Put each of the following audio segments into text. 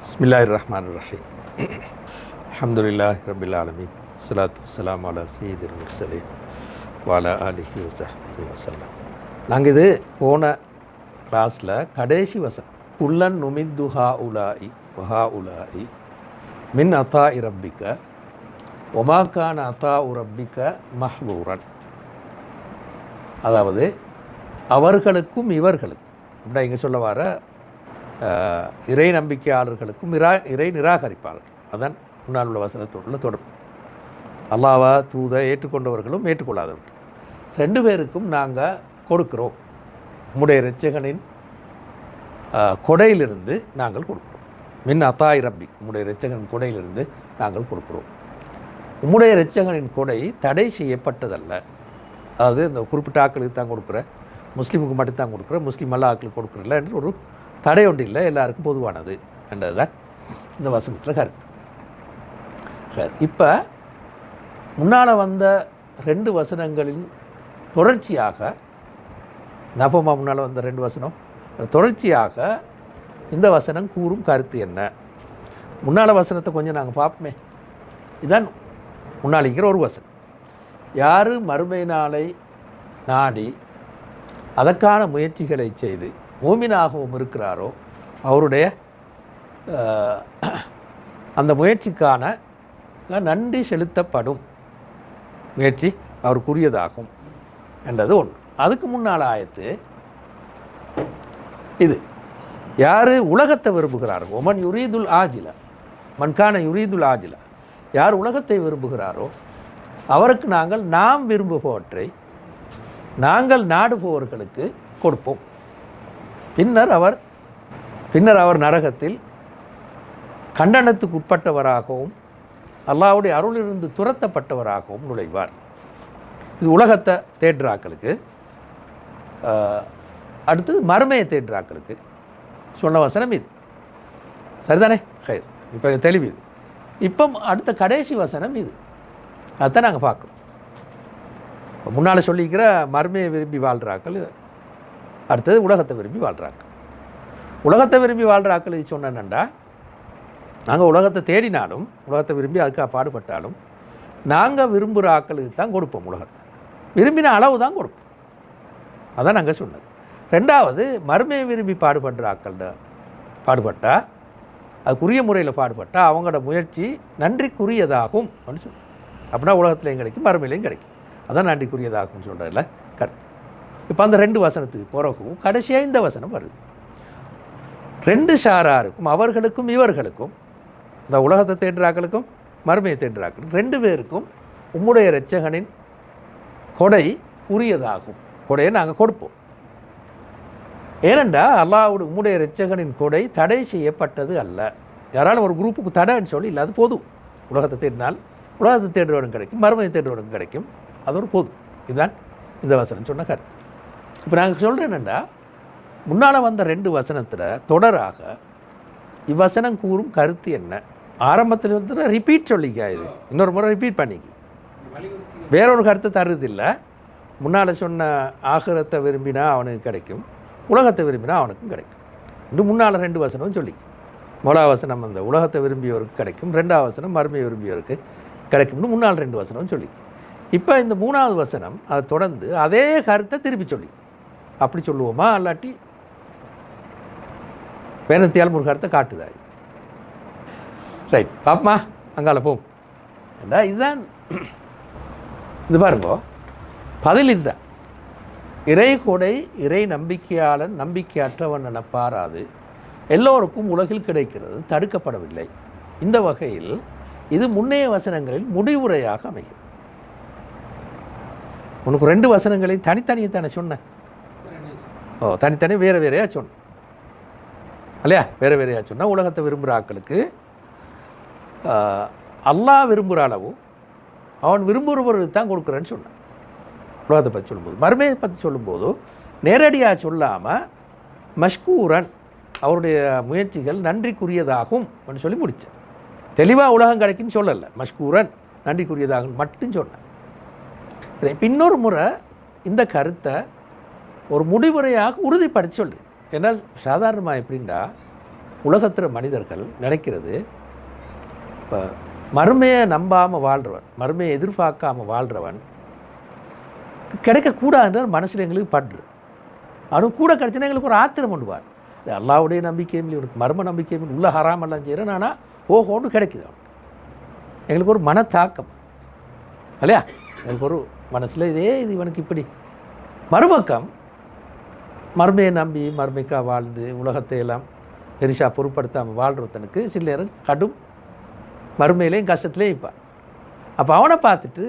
பிஸ்மில்லா ரஹ்மான் ரஹீம் அஹமதுல்லா ரபில் ஆலமின் சலாத் சலாம் அலா சீதிர் முர்சலீம் வாலா அலிஹி வசஹி வசல்லாம் நாங்கள் இது போன கிளாஸில் கடைசி வசனம். குல்லன் நுமிந்து ஹா உலாயி வஹா உலாயி மின் அத்தா இரப்பிக்க ஒமாக்கான் அத்தா உரப்பிக்க மஹ்பூரன் அதாவது அவர்களுக்கும் இவர்களுக்கும். அப்படின்னா இங்கே சொல்ல வர இறை நம்பிக்கையாளர்களுக்கும் இரா இறை நிராகரிப்பார்கள் அதான் முன்னால் உள்ள வசனத்தோடு தொடர்பு அல்லாவா தூத ஏற்றுக்கொண்டவர்களும் ஏற்றுக்கொள்ளாதவர்கள். ரெண்டு பேருக்கும் நாங்கள் கொடுக்கிறோம். உம்முடைய இரட்சகனின் கொடையிலிருந்து நாங்கள் கொடுக்குறோம். மின் அத்தாய் ரப்பி உம்முடைய இரட்சகனின் கொடையிலிருந்து நாங்கள் கொடுக்குறோம். உம்முடைய இரட்சகனின் கொடை தடை செய்யப்பட்டதல்ல. அதாவது இந்த குறிப்பிட்ட ஆக்களுக்கு தான் கொடுக்குற முஸ்லீமுக்கு மட்டும் தான் கொடுக்குற முஸ்லீம் அல்ல ஆக்களுக்கு கொடுக்குறல என்று ஒரு தடை ஒன்று இல்லை எல்லாருக்கும் பொதுவானது என்றதுதான் இந்த வசனத்தில் கருத்து. இப்போ முன்னால் வந்த ரெண்டு வசனங்களின் தொடர்ச்சியாக நபமா முன்னால் வந்த ரெண்டு வசனம் தொடர்ச்சியாக இந்த வசனம் கூறும் கருத்து என்ன? முன்னால் வசனத்தை கொஞ்சம் நாங்கள் பார்ப்போமே. இதான் முன்னாளிக்கிற ஒரு வசனம். யார் மறுமை நாளை நாடி அதற்கான முயற்சிகளை செய்து மூமினாகவும் இருக்கிறாரோ அவருடைய அந்த முயற்சிக்கான நன்றி செலுத்தப்படும் முயற்சி அவருக்குரியதாகும் என்றது ஒன்று. அதுக்கு முன்னால் ஆயத்து இது யார் உலகத்தை விரும்புகிறாரோ ஒமன் யுரீதுல் ஆஜில மண்கான யுரீதுல் ஆஜில யார் உலகத்தை விரும்புகிறாரோ அவருக்கு நாங்கள் நாம் விரும்புபவற்றை நாங்கள் நாடுபவர்களுக்கு கொடுப்போம். பின்னர் அவர் பின்னர் அவர் நரகத்தில் கண்டனத்துக்கு உட்பட்டவராகவும் அல்லாவுடைய அருளிலிருந்து துரத்தப்பட்டவராகவும் நுழைவார். இது உலகத்தை தேடுறாக்களுக்கு அடுத்தது மருமையை தேடுறாக்களுக்கு சொன்ன வசனம் இது. சரிதானே? ஹயர் இப்போ தெளிவு இது. இப்போ அடுத்த கடைசி வசனம் இது. அதுதான் நாங்கள் பார்க்குறோம். முன்னால் சொல்லிக்கிற மருமையை விரும்பி வாழ்கிறாக்கள் அடுத்தது உலகத்தை விரும்பி வாழ்கிறாங்க உலகத்தை விரும்பி வாழ்கிறாக்கள் இது சொன்னேன்டா நாங்கள் உலகத்தை தேடினாலும் உலகத்தை விரும்பி அதுக்காக பாடுபட்டாலும் நாங்கள் விரும்புகிற ஆக்களுக்கு தான் கொடுப்போம் உலகத்தை. விரும்பின அளவு தான் கொடுப்போம். அதான் நாங்கள் சொன்னது. ரெண்டாவது மறுமையை விரும்பி பாடுபடுற ஆக்கள்கிட்ட பாடுபட்டால் அதுக்குரிய முறையில் பாடுபட்டால் அவங்களோட முயற்சி நன்றிக்குரியதாகும் அப்படின்னு சொல்லுவோம் அப்படின்னா உலகத்துலேயும் கிடைக்கும் மறுமையிலையும் கிடைக்கும். அதான் நன்றிக்குரியதாகும்னு சொல்கிறதில்ல கருத்து. இப்போ அந்த ரெண்டு வசனத்துக்கு பிறகும் கடைசியாக இந்த வசனம் வருது. ரெண்டு ஷாராருக்கும் அவர்களுக்கும் இவர்களுக்கும் இந்த உலகத்தை தேடுறாக்களுக்கும் மறுமையை தேடுறாக்களுக்கும் ரெண்டு பேருக்கும் உம்முடைய இரட்சகனின் கொடை உரியதாகும். கொடையை நாங்கள் கொடுப்போம். ஏனெண்டா அல்லாவுடைய உம்முடைய இரட்சகனின் கொடை தடை செய்யப்பட்டது அல்ல. யாராலும் ஒரு குரூப்புக்கு தடைன்னு சொல்லி இல்லை அது போதும். உலகத்தை தேடினால் உலகத்தை தேடுறவனுக்கு கிடைக்கும் மறுமையை தேடுறவனுக்கு கிடைக்கும் அது ஒரு போதும். இதுதான் இந்த வசனம் சொன்ன கருத்து. இப்போ நாங்கள் சொல்கிறேன் என்னென்னா முன்னால் வந்த ரெண்டு வசனத்தில் தொடராக இவ்வசனம் கூறும் கருத்து என்ன? ஆரம்பத்தில் வந்து ரிப்பீட் சொல்லிக்கா இது. இன்னொரு முறை ரிப்பீட் பண்ணிக்க. வேறொரு கருத்தை தருதில்லை முன்னால் சொன்ன ஆகிரத்தை விரும்பினா அவனுக்கு கிடைக்கும். உலகத்தை விரும்பினா அவனுக்கும் கிடைக்கும். இன்னும் முன்னால் ரெண்டு வசனம் சொல்லிக்கு. முதலாவது வசனம் அந்த உலகத்தை விரும்பியவருக்கு கிடைக்கும். ரெண்டாவது வசனம் மறுமையை விரும்பியவருக்கு கிடைக்கும்னு முன்னால் ரெண்டு வசனம் சொல்லிக்க. இப்போ இந்த மூணாவது வசனம் அதை தொடர்ந்து அதே கருத்தை திருப்பி சொல்லி அப்படி சொல்லுவோமா? அல்லாட்டி வேணத்தியால் முருகாரத்தை காட்டுதாய் ரைட் பாப்பமா? அங்கால போம் ஏண்டா இதுதான்? இது பாருங்கோ. பதில் இதுதான். இறை கொடை இறை நம்பிக்கையாளன் நம்பிக்கையற்றவன் என பாராது. எல்லோருக்கும் உலகில் கிடைக்கிறது தடுக்கப்படவில்லை. இந்த வகையில் இது முன்னைய வசனங்களில் முடிவுரையாக அமைகிறது. உனக்கு ரெண்டு வசனங்களையும் தனித்தனியை தானே சொன்னேன். ஓ தனித்தனி வேறு வேறையாக சொன்னேன் இல்லையா? வேறு வேறையாக சொன்னால் உலகத்தை விரும்புகிற ஆக்களுக்கு அல்லாஹ் விரும்புகிற அளவும் அவன் விரும்புகிறவர்களுக்கு தான் கொடுக்குறேன்னு சொன்னான். உலகத்தை பற்றி சொல்லும்போது மறுமையை பற்றி சொல்லும்போது நேரடியாக சொல்லாமல் மஷ்கூரன் அவருடைய முயற்சிகள் நன்றிக்குரியதாகும் அப்படின்னு சொல்லி முடித்தேன். தெளிவாக உலகம் கிடைக்குன்னு சொல்லலை மஷ்கூரன் நன்றிக்குரியதாகும் மட்டும் சொன்னேன். இன்னொரு முறை இந்த கருத்தை ஒரு முடிவுரையாக உறுதிப்படுத்தி சொல்கிறேன் ஏன்னால் சாதாரணமாக எப்படின்னா உலகத்தில் மனிதர்கள் நினைக்கிறது இப்போ மறுமையை நம்பாமல் வாழ்கிறவன் மறுமையை எதிர்பார்க்காமல் வாழ்கிறவன் கிடைக்கக்கூடாதுன்ற மனசில் எங்களுக்கு பற்று. அவனும் கூட கிடைச்சினா எங்களுக்கு ஒரு ஆத்திரம் பண்ணுவார் அல்லாவுடைய நம்பிக்கையும் இல்லை இவனுக்கு மர்ம நம்பிக்கையும் உள்ள ஹராமெல்லாம் செய்கிறேன் ஆனால் ஓஹோன்னு கிடைக்குது அவனுக்கு. எங்களுக்கு ஒரு மனத்தாக்கம். இல்லையா? எங்களுக்கு ஒரு மனசில் இதே இது இவனுக்கு இப்படி. மறுபக்கம் மறுமையை நம்பி மர்மைக்காக வாழ்ந்து உலகத்தை எல்லாம் பெருசாக பொருட்படுத்தாமல் வாழ்கிறவத்தனுக்கு சில நேரம் கடும் மறுமையிலையும் கஷ்டத்துலேயும் இருப்பான். அப்போ அவனை பார்த்துட்டு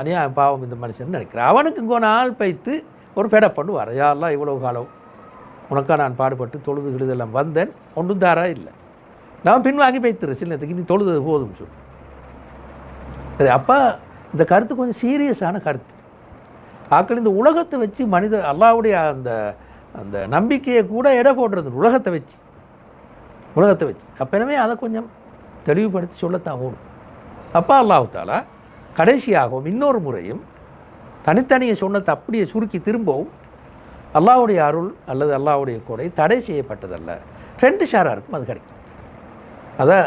அனியா பாவம் இந்த மனுஷன் நினைக்கிறான். அவனுக்கு இங்கே நாள் பைத்து ஒரு ஃபேடப் பண்ணு வர யாரெல்லாம் இவ்வளோ காலம் உனக்கா நான் பாடுபட்டு தொழுது கிழுதெல்லாம் வந்தேன். ஒன்றும் தாரா இல்லை. நான் பின்வாங்கி பைத்துரு சில நேரத்துக்கு நீ தொழுது போதும் சொல்லு. சரி அப்போ இந்த கருத்து கொஞ்சம் சீரியஸான கருத்து. ஆக்கள் இந்த உலகத்தை வச்சு மனித அல்லாவுடைய அந்த அந்த நம்பிக்கையை கூட எடை போடுறது உலகத்தை வச்சு. உலகத்தை வச்சு. அப்போ எனவே அதை கொஞ்சம் தெளிவுபடுத்தி சொல்லத்தான் வேணும். அப்பா அல்லாஹ் தாலா கடைசியாகவும் இன்னொரு முறையும் தனித்தனியை சொன்னதை அப்படியே சுருக்கி திரும்பவும் அல்லாஹ்வுடைய அருள் அல்லது அல்லாவுடைய கொடை தடை செய்யப்பட்டதல்ல. ரெண்டு இருக்கும் அது கிடைக்கும். அதை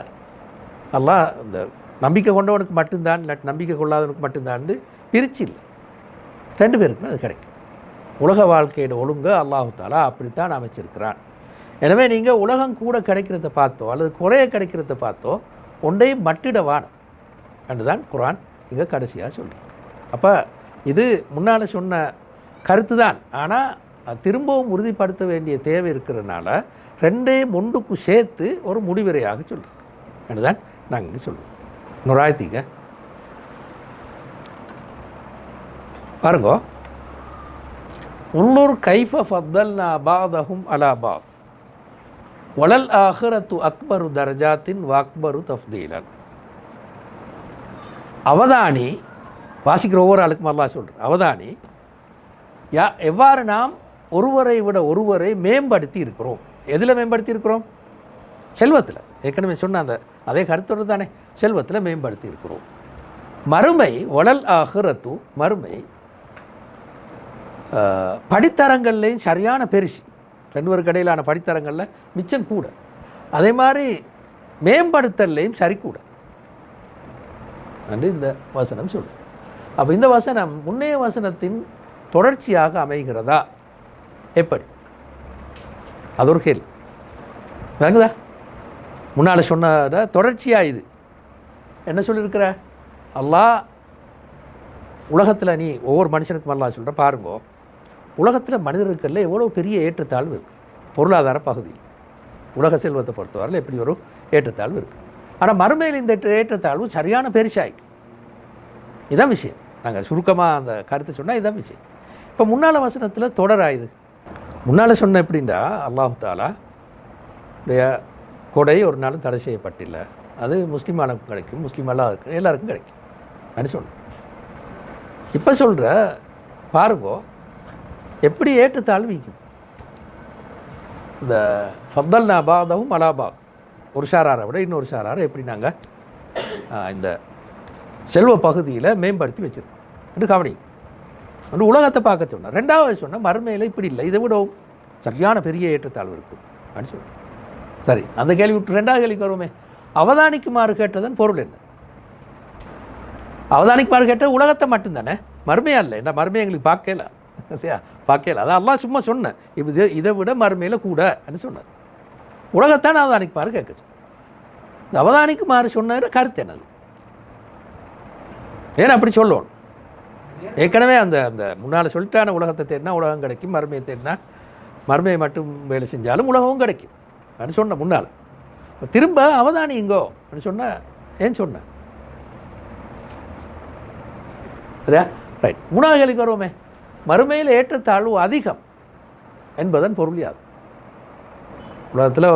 அல்லாஹ் இந்த நம்பிக்கை கொண்டவனுக்கு மட்டும்தான் இல்லாட்டி நம்பிக்கை கொள்ளாதவனுக்கு மட்டும்தான் பிரிச்சு இல்லை. ரெண்டு பேருக்குமே அது கிடைக்கும். உலக வாழ்க்கையோட ஒழுங்கு அல்லாஹு தாலா அப்படித்தான் அமைச்சிருக்கிறான். எனவே நீங்கள் உலகம் கூட கிடைக்கிறத பார்த்தோ அல்லது குறைய கிடைக்கிறத பார்த்தோ ஒன்றையும் மட்டிட வானம். என்று தான் குரான் இங்கே கடைசியாக சொல்லி அப்போ இது முன்னால் சொன்ன கருத்து தான் ஆனால் திரும்பவும் உறுதிப்படுத்த வேண்டிய தேவை இருக்கிறதுனால ரெண்டையும் ஒன்றுக்கு சேர்த்து ஒரு முடிவுரையாக சொல்கிறேன் என்று தான் நாங்கள் இங்கே சொல்லுவோம் நுராயத்தீங்க பாருங்கோ. உள்ளூர் கைஃப ஃபத்தல்னா பாதஹும் அலாபாத் வளல் ஆஹரத்து அக்பரு தர்ஜாத்தின் வாக்பரு தஃப்தீலன். அவதானி வாசிக்கிற ஒவ்வொரு ஆளுக்கும் அல்லா சொல்கிறேன் அவதானி யா எவ்வாறு நாம் ஒருவரை விட ஒருவரை மேம்படுத்தி இருக்கிறோம்? எதில் மேம்படுத்தி இருக்கிறோம்? செல்வத்தில். ஏற்கனவே சொன்ன அந்த அதே கருத்தோடு தானே செல்வத்தில் மேம்படுத்தி இருக்கிறோம். மறுமை ஒலல் ஆஹிரத்து மறுமை படித்தரங்கள்லேயும் சரியான பெருசு. ரெண்டு பேருக்கு இடையிலான படித்தரங்களில் மிச்சம் கூட. அதே மாதிரி மேம்படுத்தல்லையும் சரி கூட. என்று இந்த வசனம் சொல்லும் அப்போ இந்த வசனம் முன்னைய வசனத்தின் தொடர்ச்சியாக அமைகிறதா? எப்படி? அது ஒரு கேள்வி. விளங்குதா முன்னால் சொன்னத தொடர்ச்சியாக இது. என்ன சொல்லியிருக்கிற? அல்லா உலகத்தில் நீ ஒவ்வொரு மனுஷனுக்கும் அல்லா சொல்கிற பாருங்கோ. உலகத்தில் மனிதர்களுக்கெல்ல எவ்வளோ பெரிய ஏற்றத்தாழ்வு இருக்குது பொருளாதார பகுதியில் உலக செல்வத்தை பொறுத்தவரையில் எப்படி ஒரு ஏற்றத்தாழ்வு இருக்குது ஆனால் மறுமையில் இந்த ஏற்ற- ஏற்றத்தாழ்வு சரியான பெருசாகிக்கும் இதான் விஷயம். நாங்கள் சுருக்கமாக அந்த கருத்தை சொன்னால் இதான் விஷயம். இப்போ முன்னால் வசனத்தில் தொடராயுது முன்னால் சொன்ன எப்படின்னா அல்லாஹு தாலா உடைய கொடை ஒரு நாளும் தடை செய்யப்பட்டில்லை. அது முஸ்லீம் ஆளுக்கும் கிடைக்கும் முஸ்லீம் அல்லாத எல்லாருக்கும் கிடைக்கும். அப்படி சொல்கிறேன் இப்போ சொல்கிற பாருங்கோ எப்படி ஏற்றத்தாழ்வு விற்குது இந்த ஃபத்தல் நபாதவும் மலாபாத் ஒரு ஷாராரை விட இன்னொரு ஷாராரை எப்படி நாங்கள் இந்த செல்வ பகுதியில் மேம்படுத்தி வச்சுருக்கோம். என்று கவனி அந்த உலகத்தை பார்க்க சொன்னேன் ரெண்டாவது சொன்னால் மறுமையில் இப்படி இல்லை இதை விடவும் சரியான பெரிய ஏற்றத்தாழ்வு இருக்கும். அப்படின்னு சொன்னேன் சரி அந்த கேள்வி விட்டு ரெண்டாவது கேள்விக்கு வருவோமே. அவதானிக்குமாறு கேட்டதன் பொருள் என்ன? அவதானிக்குமாறு கேட்டது உலகத்தை மட்டும்தானே? மறுமையாக இல்லை என்ன மறுமையை எங்களுக்கு பார்க்கல இல்லையா பார்க்கல அதான் எல்லாம் சும்மா சொன்னேன் இப்போ இது இதை விட மறுமையில் கூடன்னு சொன்னார் உலகத்தான் அவதானிக்குமாறு கேட்க சொன்னேன் இந்த அவதானிக்குமாறு சொன்ன கருத்து என்னது? ஏன் அப்படி சொல்லணும்? ஏற்கனவே அந்த அந்த முன்னால் சொல்லிட்டான உலகத்தை தேடினா உலகம் கிடைக்கும் மறுமையை தேடினா மறுமையை மட்டும் வேலை செஞ்சாலும் உலகமும் கிடைக்கும். அப்படின்னு சொன்னேன் முன்னால். திரும்ப அவதானி இங்கோ அப்படின்னு சொன்ன ஏன் சொன்னேன் சரியா? ரைட் மூணாவது கேள்விக்கு வருவோமே. மறுமையில் ஏற்றத்தாழ்வு அதிகம் என்பதன் பொருள் யாது? உலகத்தில்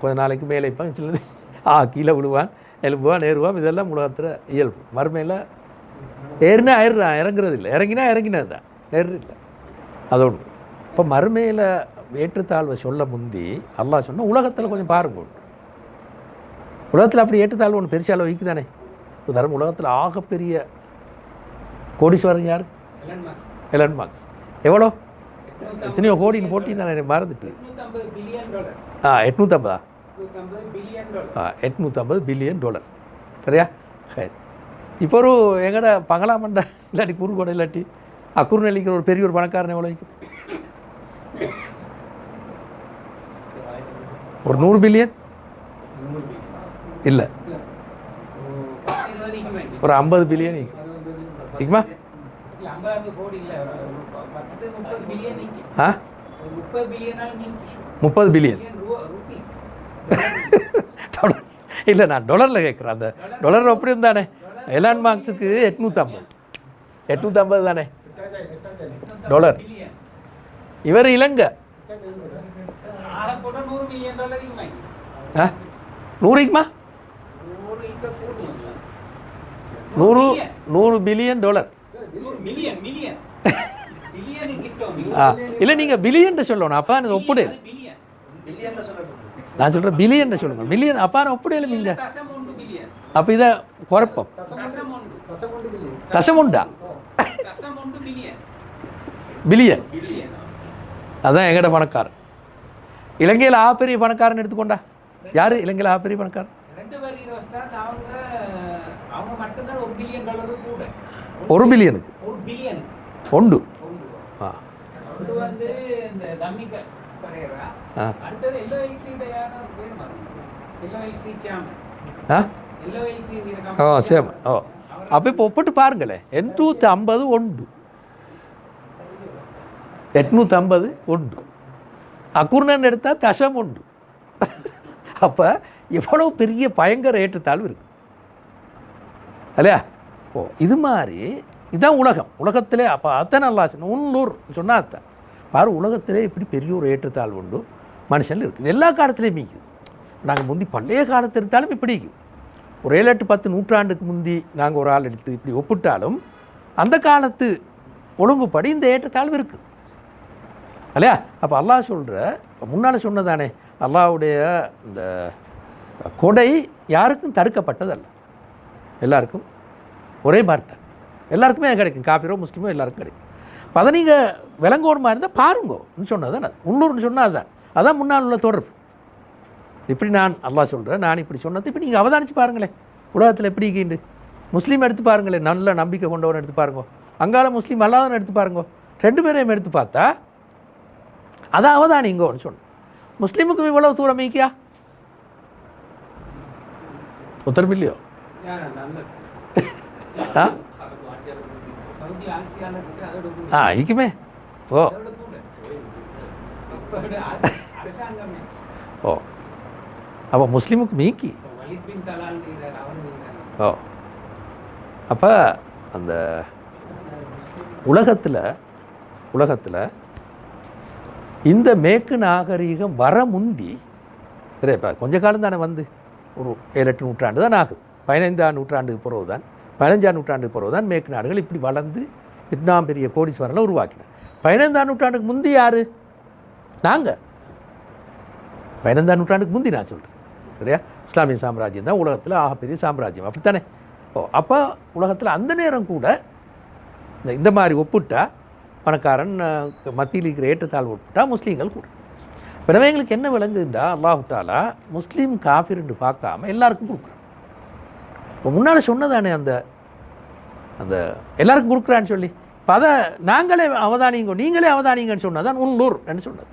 கொஞ்ச நாளைக்கு மேலே இப்போ சிலது ஆ கீழே விழுவான் எலும்புவான் ஏறுவான் இதெல்லாம் உலகத்தில் இயல்பு. மறுமையில் ஏறினா ஏறுறான் இறங்குறது இல்லை இறங்கினா இறங்கினது தான். ஏறு இல்லை அது ஒன்று இப்போ மறுமையில் ஏற்றத்தாழ்வை சொல்ல முந்தி அல்லா சொன்னால் உலகத்தில் கொஞ்சம் பாருங்க உலகத்தில் அப்படி ஏற்றத்தாழ்வு ஒன்று பெருசாக அளவு வைக்குதானே? உதாரணம் உலகத்தில் ஆகப்பெரிய கோடீஸ்வரன் யார்? எலன் மார்க்ஸ் எவ்வளோ? எத்தனையோ கோடின்னு போட்டி நான் எனக்கு மறந்துட்டு. ஆ எட்நூற்றம்பதா டாலர் எட்நூற்றம்பது பில்லியன் டாலர். சரியா. இப்போ ஒரு எங்கட பங்களாமண்டா இல்லாட்டி குறுக்கோடை இல்லாட்டி அக்குறுநெல்லிக்கிற ஒரு பெரிய ஒரு பணக்காரன் எவ்வளோ? ஒரு நூறு பில்லியன்? இல்லை. ஒரு ஐம்பது பில்லியன் இருக்குமா முப்பது பில்லியன் இல்லை நான் டாலரில் கேட்குறேன். அந்த டாலர் அப்படி இருந்தானே? எலான் மார்க்ஸுக்கு எட்நூற்றம்பது எட்நூற்றம்பது தானே? டாலர். இவர் இலங்கை. நூறுக்குமா நூறு நூறு பில்லியன் டாலர் பில்லியனு இல்லை நீங்கள் பில்லியன் சொல்லணும். அப்பா எனக்கு ஒப்புடு. பில்லியன் நான் சொல்கிறேன் பில்லியன் சொல்லுங்க. மில்லியன் அப்பா நான் ஒன்று பில்லியன் அப்போ இதை குழப்பம் தசமுண்டா. பில்லியன் பில்லியன் பில்லியன் அதான் எங்கட பணக்காரன். இலங்கையில் ஆ பெரிய பணக்காரன் எடுத்துக்கொண்டா? யார்? இலங்கையில் ஆ பெரிய பணக்காரன் ரெண்டு பேர் ஹீரோஸ் தான் அவங்க அவங்க மட்டும்தான் ஒரு பில்லியன் டாலரு கூட ஒரு பில்லியனுக்கு. ஒன்று ஆ. ஆ. சேம் ஓ. அப்போ இப்போ ஒப்பிட்டு பாருங்களேன் எண்ணூற்றி ஐம்பது ஒன்று எட்நூற்றி ஐம்பது ஒன்று அக்குர்ணன் எடுத்தால் தசம் ஒன்று அப்போ எவ்வளோ பெரிய பயங்கர ஏற்றத்தாழ்வு இருக்குது இல்லையா? ஓ இது மாதிரி இதுதான் உலகம். உலகத்திலே அப்போ அத்தனை நல்லா உள்ளூர். சொன்னால் அத்தன் பாரு உலகத்திலே இப்படி பெரிய ஒரு ஏற்றத்தாழ்வு உண்டு. மனுஷன் இருக்குது. எல்லா காலத்துலேயும் மீக்குது நாங்கள் முந்தி பழைய காலத்தை எடுத்தாலும் இப்படி ஒரு ஏழு எட்டு பத்து நூற்றாண்டுக்கு முந்தி நாங்கள் ஒரு ஆள் எடுத்து இப்படி ஒப்பிட்டாலும் அந்த காலத்து ஒழுங்குப்படி இந்த ஏற்றத்தாழ்வு இருக்குது. இல்லையா? அப்போ அல்லாஹ் சொல்கிற முன்னால் சொன்னதானே அல்லாஹ்வுடைய இந்த கொடை யாருக்கும் தடுக்கப்பட்டதல்ல. எல்லாருக்கும் ஒரே மாதிரி எல்லாருக்குமே அது கிடைக்கும். காஃபிரோ முஸ்லீமோ எல்லாருக்கும் கிடைக்கும். அதை நீங்கள் விலங்கோடுமா இருந்தால் பாருங்கோன்னு சொன்னது தானே. உள்ளூர்னு சொன்னால் அதுதான் அதான் முன்னால் உள்ள தொடர்பு. இப்படி நான் அல்லா சொல்கிறேன் நான் இப்படி சொன்னது இப்போ நீங்கள் அவதானித்து பாருங்களேன். உலகத்தில் எப்படி கீண்டு முஸ்லீம் எடுத்து பாருங்களேன். நல்ல நம்பிக்கை கொண்டவன் எடுத்து பாருங்க. அங்கால முஸ்லீம் அல்லாதவன் எடுத்து பாருங்க. ரெண்டு பேரையும் எடுத்து பார்த்தா அதான் அவதானிங்கோன்னு சொன்னேன். முஸ்லீமுக்கு இவ்வளவு தூரம் ஈக்கியா உத்தரவு இல்லையோ? யார் ஆ? ஆ இக்குமே ஓ ஓ அப்போ முஸ்லீமுக்கு மீக்கி. ஓ அப்போ அந்த உலகத்தில் உலகத்தில் இந்த மேற்கு நாகரீகம் வர முந்தி சரி இப்போ கொஞ்ச காலம் தானே வந்து ஒரு ஏழு எட்டு நூற்றாண்டு தான் ஆகுது. பதினைந்தாம் நூற்றாண்டுக்கு பிறகு தான் பதினஞ்சாம் நூற்றாண்டுக்கு பிறகு தான் மேற்கு நாடுகள் இப்படி வளர்ந்து வியட்நாம் பெரிய கோடீஸ்வரனை உருவாக்கின பதினைந்தாம் நூற்றாண்டுக்கு முந்தி யார்? நாங்கள் பதினைந்தாம் நூற்றாண்டுக்கு முந்தி நான் சொல்கிறேன் சரியா? இஸ்லாமிய சாம்ராஜ்யம் தான் உலகத்தில் ஆகப்பெரிய சாம்ராஜ்யம். அப்படித்தானே? ஓ அப்போ உலகத்தில் அந்த நேரம் கூட இந்த இந்த மாதிரி ஒப்பிட்டா பணக்காரன் மத்தியில் இருக்கிற ஏற்றத்தாழ்வு ஒப்பிட்டா முஸ்லீம்கள் கூட. எனவே எங்களுக்கு என்ன விளங்குதுன்றா அல்லாஹு தாலா முஸ்லீம் காஃபிர்னு பார்க்காம எல்லாருக்கும் கொடுக்குறோம் இப்போ முன்னால் சொன்னதானே அந்த அந்த எல்லாருக்கும் கொடுக்குறான்னு சொல்லி. இப்போ அதை நாங்களே அவதானிங்க நீங்களே அவதானிங்கன்னு சொன்னதான் உள்ளூர் என்று சொன்னது.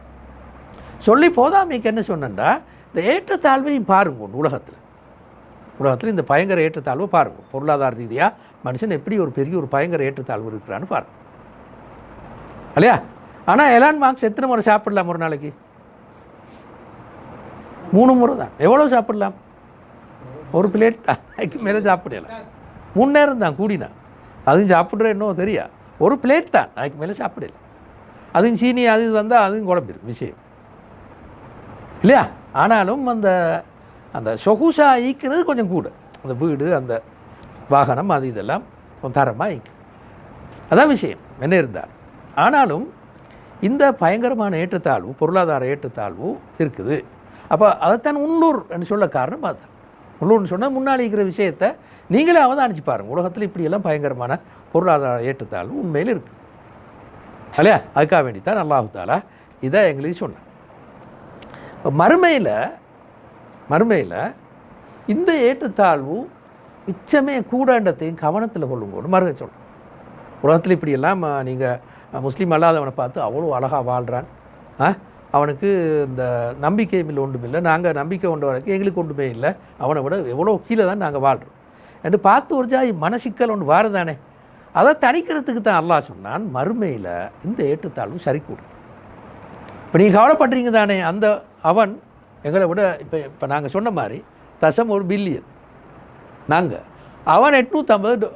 சொல்லி போதாமைக்கு என்ன சொன்னேன்டா இந்த ஏற்றத்தாழ்வையும் பாருங்க உலகத்தில். உலகத்தில் இந்த பயங்கர ஏற்றத்தாழ்வை பாருங்க. பொருளாதார ரீதியாக மனுஷன் எப்படி ஒரு பெரிய ஒரு பயங்கர ஏற்றத்தாழ்வு இருக்கிறான்னு பாருங்க. இல்லையா? ஆனால் எலான் மார்க்ஸ் எத்தனை முறை சாப்பிடலாம் ஒரு நாளைக்கு? மூணு முறை தான். எவ்வளோ சாப்பிடலாம்? ஒரு பிளேட் அதுக்கு மேலே சாப்பிடல. மூணு நேரம் தான் கூடினா. அதுவும் சாப்பிட்ற என்னவோ தெரியா? ஒரு பிளேட் தான் அதுக்கு மேலே சாப்பிடல. அதுவும் சீனி அது இது வந்தால் அதுவும் குழம்பிடும் விஷயம். இல்லையா? ஆனாலும் அந்த அந்த சொகுசா ஈக்கிறது கொஞ்சம் கூட. அந்த வீடு அந்த வாகனம் அது இதெல்லாம் கொஞ்சம் தரமாக ஈக்கும். அதான் விஷயம் என்ன இருந்தால். ஆனாலும் இந்த பயங்கரமான ஏற்றத்தாழ்வு பொருளாதார ஏற்றத்தாழ்வு இருக்குது. அப்போ அதைத்தான் உள்ளூர் என்று சொல்ல காரணம் அதுதான். உள்ளூர்னு சொன்னால் முன்னாடி இருக்கிற விஷயத்தை நீங்களே அவதானிச்சு பாருங்கள் உலகத்தில் இப்படியெல்லாம் பயங்கரமான பொருளாதார ஏற்றத்தாழ்வு உண்மையில் இருக்குது இல்லையா? அதுக்காக வேண்டித்தான் அல்லாஹு தாலா இதை எங்களுக்கு சொன்னேன். இப்போ மறுமையில் மறுமையில் இந்த ஏற்றத்தாழ்வு மிச்சமே கூடாண்டத்தையும் கவனத்தில் கொள்ளுங்கன்னு மறுக சொன்னேன். உலகத்தில் இப்படியெல்லாம் நீங்கள் முஸ்லீம் அல்லாதவனை பார்த்து அவ்வளோ அழகாக வாழ்கிறான் ஆ அவனுக்கு இந்த நம்பிக்கை இல்லை ஒன்றும் இல்லை. நாங்கள் நம்பிக்கை கொண்ட வரைக்கும் எங்களுக்கு ஒன்றுமே இல்லை. அவனை விட எவ்வளோ கீழே தான் நாங்கள் வாழ்கிறோம் என்று பார்த்து ஒரு ஜாய் மனசிக்கல் ஒன்று வாரதானே? அதை தணிக்கிறதுக்கு தான் அல்லாஹ் சொன்னான் மறுமையில் இந்த ஏற்றுத்தாழ்வு சரி கூடும் இப்போ நீங்கள் கவலைப்படுறீங்க தானே அந்த அவன் எங்களை விட இப்போ இப்போ நாங்கள் சொன்ன மாதிரி தசம் ஒரு பில்லியன். நாங்கள் அவன் எட்நூற்றம்பது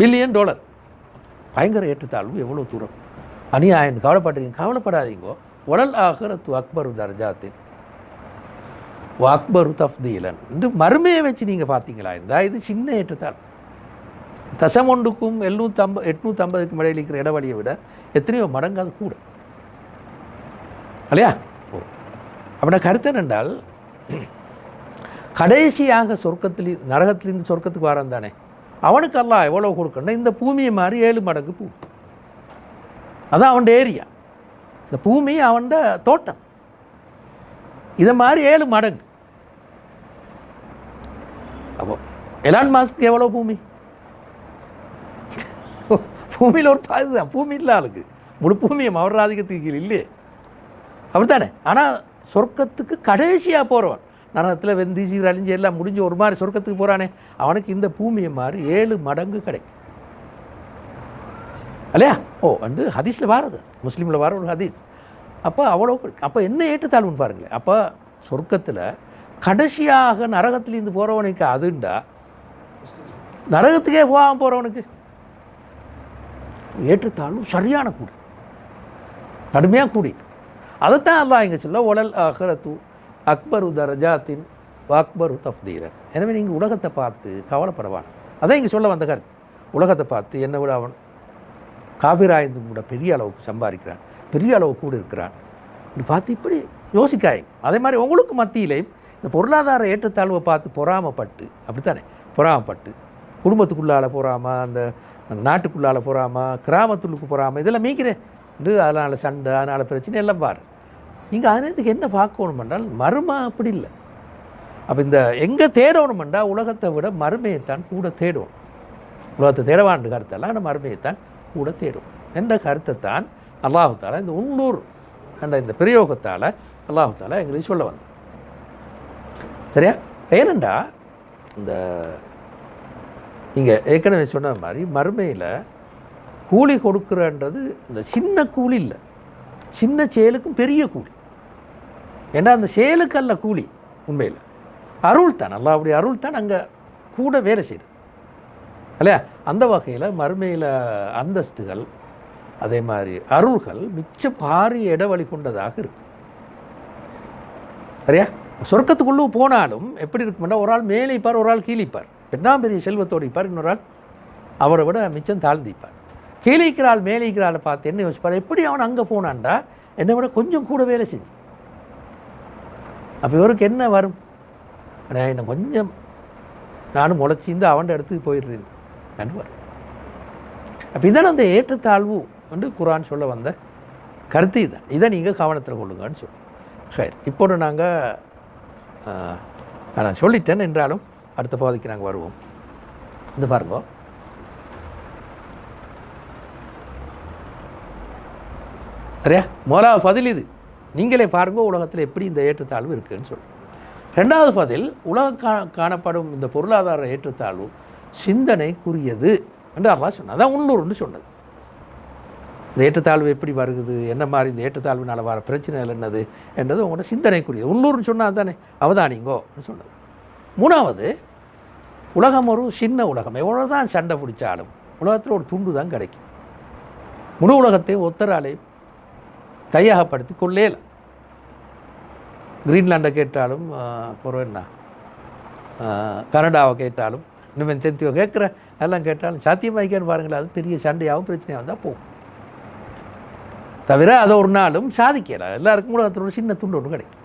பில்லியன் டாலர். பயங்கர ஏற்றுத்தாழ்வு எவ்வளோ தூரம்? அநியாயம் கவலைப்படுறீங்க கவலைப்படாதீங்கோ. உடல் ஆகரத்து அக்பரு தர்ஜாத்தின். அக்பரு தஃப்தீலன். இந்த மறுமையை வச்சு நீங்கள் பார்த்தீங்களா? இந்த இது சின்ன ஏற்றத்தால் தசம் ஒன்றுக்கும் எழுநூற்றம்பது எட்நூற்றம்பதுக்கும் இடையில் இருக்கிற இடவழியை விட எத்தனையோ மடங்கு அது கூட. இல்லையா? ஓ. அப்படின்னா கருத்து என்னென்றால் கடைசியாக சொர்க்கத்தில் நரகத்திலிருந்து சொர்க்கத்துக்கு வரான் தானே? அவனுக்கு எல்லாம் எவ்வளோ கொடுக்கணும் இந்த பூமியை மாதிரி ஏழு மடங்கு பூ. அதான் அவன் ஏரியா. இந்த பூமி அவன்ட தோட்டம். இதை மாதிரி ஏழு மடங்கு. அப்போ எலான் மாஸ்க்கு எவ்வளோ பூமி? பூமியில் ஒரு பாதி தான் பூமி இல்லை ஆளுக்கு. முழு பூமியும் அவர் ஆதிக்கத்துக்கு இல்லையே. அப்படி தானே ஆனால் சொர்க்கத்துக்கு கடைசியாக போகிறவன் நரகத்தில் வெந்தி சீர் எல்லாம் முடிஞ்சு ஒரு மாதிரி சொர்க்கத்துக்கு போகிறானே அவனுக்கு இந்த பூமியை மாதிரி ஏழு மடங்கு கிடைக்கும். இல்லையா ஓ வந்து ஹதீஸில் வாரது முஸ்லீமில் வர ஒரு ஹதீஸ் அப்போ அவ்வளோ அப்போ என்ன ஏற்றத்தாழ்வுன்னு பாருங்களேன் அப்போ சொர்க்கத்தில் கடைசியாக நரகத்துலேருந்து போகிறவனுக்கு அதுண்டா நரகத்துக்கே போகாமல் போகிறவனுக்கு ஏற்றுத்தாழ்வு சரியான கூடி கடுமையாக கூடி அதைத்தான் அல்லாஹ் இங்கே சொல்ல உடல் அஹரத்து அக்பரு தரஜாத்தின் அக்பரு தஃப்தீரன் எனவே நீங்கள் உலகத்தை பார்த்து கவலைப்படவான அதான் இங்கே சொல்ல வந்த கருத்து உலகத்தை பார்த்து என்ன விட அவன் காபிராய்ந்தும் கூட பெரிய அளவுக்கு சம்பாதிக்கிறான். பெரிய அளவு கூட இருக்கிறான். பார்த்து இப்படி யோசிக்காய் அதே மாதிரி உங்களுக்கு மத்தியிலையும் இந்த பொருளாதார ஏற்றத்தாழ்வை பார்த்து பொறாமப்பட்டு அப்படித்தானே? பொறாமப்பட்டு குடும்பத்துக்குள்ளால் பொறாமல் அந்த நாட்டுக்குள்ளால் பொறாமல் கிராமத்துக்கு பொறாமல் இதெல்லாம் மீக்கிறேன். அதனால் சண்டை அதனால் பிரச்சனை எல்லாம் பாரு. இங்கே அதனத்துக்கு என்ன பார்க்கணும் என்றால் மருமா அப்படி இல்லை. அப்போ இந்த எங்கே தேடணுமெண்டா உலகத்தை விட மறுமையைத்தான் கூட தேடணும். உலகத்தை தேடவாண்டு கருத்தெல்லாம் ஆனால் மருமையைத்தான் கூட தேடும். என்ற கருத்தை தான் அல்லாஹு தாலா இந்த உள்ளூர் என்ற இந்த பிரயோகத்தால் அல்லாஹு தாலா எங்களுக்கு சொல்ல வந்தது சரியா? ஏனண்டா இந்த நீங்கள் ஏற்கனவே சொன்ன மாதிரி மறுமையில் கூலி கொடுக்குறன்றது இந்த சின்ன கூலி இல்லை. சின்ன செயலுக்கும் பெரிய கூலி. ஏன்னா அந்த செயலுக்கு அல்ல கூலி உண்மையில். அருள் தான் நல்லா அப்படி அருள் தான் அங்கே கூட வேலை செய்யுது. இல்லையா? அந்த வகையில் மறுமையில் அந்தஸ்துகள் அதே மாதிரி அருள்கள் மிச்ச பாரிய இடைவெளி கொண்டதாக இருக்கும். சரியா? சொர்க்கத்துக்குள்ளே போனாலும் எப்படி இருக்கும்னா ஒரு ஆள் மேலே இருப்பார் ஒரு ஆள் கீழிப்பார் பெண்ணாம் பெரிய செல்வத்தோடு இப்பார் இன்னொரு ஆள் அவரை விட மிச்சம் தாழ்ந்திப்பார் கீழிக்கிற ஆள் மேலே இருக்கிற ஆளை பார்த்து என்ன யோசிப்பார்? எப்படி அவன் அங்கே போனான்டா என்னை விட கொஞ்சம் கூட வேலை செஞ்சு. அப்போ இவருக்கு என்ன வரும்? ஆனால் இன்னும் கொஞ்சம் நானும் முளைச்சிந்து அவன் இடத்துக்கு போயிடுறேன். நண்பர். அப்போ இதான் அந்த ஏற்றத்தாழ்வு என்று குரான் சொல்ல வந்த கருத்து இதுதான் இதை நீங்கள் கவனத்தில் கொள்ளுங்கன்னு சொல்லி. ஹயர் இப்போது நாங்கள் நான் சொல்லிட்டேன் என்றாலும் அடுத்த பகுதிக்கு நாங்கள் வருவோம். இது பாருங்க. சரியா? முதலாவது பதில் இது. நீங்களே பாருங்க உலகத்தில் எப்படி இந்த ஏற்றத்தாழ்வு இருக்குதுன்னு சொல்லி. ரெண்டாவது பதில் உலக கா காணப்படும் இந்த பொருளாதார ஏற்றத்தாழ்வு சிந்தனைக்குரியது என்று அல்லாஹ் சொன்னது அதான் உள்ளூர்னு சொன்னது. இந்த ஏற்றத்தாழ்வு எப்படி வருகுது? என்ன மாதிரி இந்த ஏற்றத்தாழ்வினால் வர பிரச்சனைகள் என்னது? என்றது உங்களோட சிந்தனைக்குரியது. உள்ளூர்னு சொன்னால் தானே அவதானிங்கோன்னு சொன்னது. மூணாவது உலகம் ஒரு சின்ன உலகம். எவ்வளோ தான் சண்டை பிடிச்சாலும் உலகத்தில் ஒரு துண்டு தான் கிடைக்கும். முழு உலகத்தை ஒத்தராலே கையகப்படுத்தி கொள்ளேல கிரீன்லாண்டை கேட்டாலும் அப்புறம் என்ன? கனடாவை கேட்டாலும் இன்னும் தென்தியோ கேட்குற எல்லாம் கேட்டாலும் சாத்தியமாய்க்கான்னு பாருங்களேன் அது பெரிய சண்டையாகவும் பிரச்சனையாக வந்தால் போகும் தவிர அதை ஒரு நாளும் சாதிக்கல. எல்லாருக்கும் உலகத்தில் ஒரு சின்ன துண்டு ஒன்று கிடைக்கும்.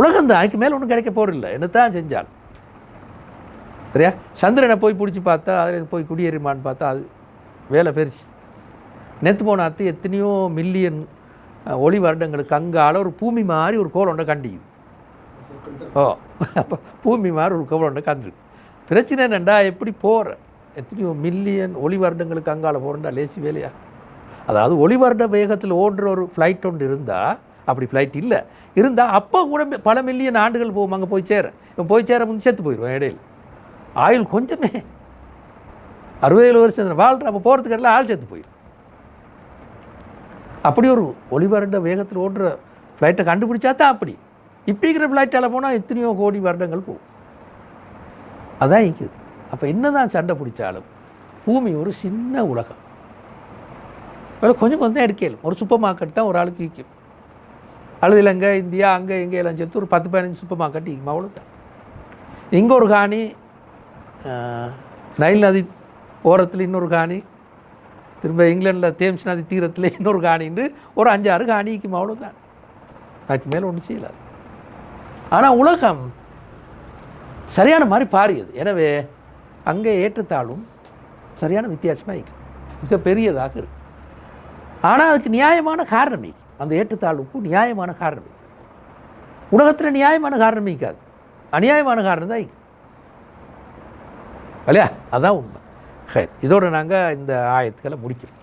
உலகம் தான் அதுக்கு மேலே ஒன்றும் கிடைக்க போகிறதில்ல என்ன தான் செஞ்சாலும். சரியா? சந்திரனை போய் பிடிச்சி பார்த்தா அதில் போய் குடியேறிமான்னு பார்த்தா அது வேலை பெருசு. நேற்று போன அத்து எத்தனையோ மில்லியன் ஒளி வருடங்களுக்கு அங்கால ஒரு பூமி மாதிரி ஒரு கோல் ஒன்றை கண்டிக்குது. ஓ அப்போ பூமி மாதிரி ஒரு கவலை கண்டிருக்கு. பிரச்சனை என்னண்டா? எப்படி போகிற எத்தனையோ மில்லியன் ஒளி வருடங்களுக்கு அங்கால போகிறண்டா லேசி வேலையா? அதாவது ஒளி வருட வேகத்தில் ஓடுற ஒரு ஃப்ளைட் ஒன்று இருந்தால் அப்படி ஃப்ளைட் இல்லை. இருந்தால் அப்போ கூட பல மில்லியன் ஆண்டுகள் போவோம். அங்கே போய் சேர. இவன் போய் சேர வந்து சேர்த்து போயிடுவோம் இடையில். ஆயுள் கொஞ்சமே. அறுபது வருஷம் வாழ்கிற அப்போ போகிறதுக்கு எல்லாம் ஆள் சேர்த்து போயிடும் அப்படி ஒரு ஒளி வருட வேகத்தில் ஓடுற ஃப்ளைட்டை கண்டுபிடிச்சா தான் அப்படி. இப்போ இருக்கிற ஃப்ளைட்டால் போனால் எத்தனையோ கோடி வருடங்கள் போகும். அதான் இருக்குது அப்போ என்னதான் சண்டை பிடிச்சாலும் பூமி ஒரு சின்ன உலகம். அதில் கொஞ்சம் கொஞ்சம் தான் எடுக்கலும். ஒரு சூப்பர் மார்க்கெட் தான் ஒரு ஆளுக்கு விற்கும் அல்லது இல்லைங்க இந்தியா அங்கே இங்கே எல்லாம் சேர்த்து ஒரு பத்து பதினஞ்சு சூப்பர் மார்க்கெட் இங்கே அவ்வளோதான் இங்கே ஒரு காணி நைல் நதி ஓரத்தில் இன்னொரு காணி திரும்ப இங்கிலாண்டில் தேம்ஸ் நதி தீரத்தில் இன்னொரு காணின்னு ஒரு அஞ்சாறு காணிக்கும் அவ்வளோதான் அதுக்கு மேலே ஒன்றும் செய்யலாது ஆனால் உலகம் சரியான மாதிரி பாரியது. எனவே அங்கே ஏற்றத்தாலும் சரியான வித்தியாசமாக இருக்குது. மிக பெரியதாக இருக்கு ஆனால் அதுக்கு நியாயமான காரணம் இருக்குது அந்த ஏற்றத்தாழ்வுக்கு நியாயமான காரணம் உலகத்தில் நியாயமான காரணம் இருக்காது அநியாயமான காரணம் தான் இருக்கு இல்லையா? அதான் உண்மை. ஹை இதோடு நாங்கள் இந்த ஆயத்துக்களை முடிக்கிறோம்.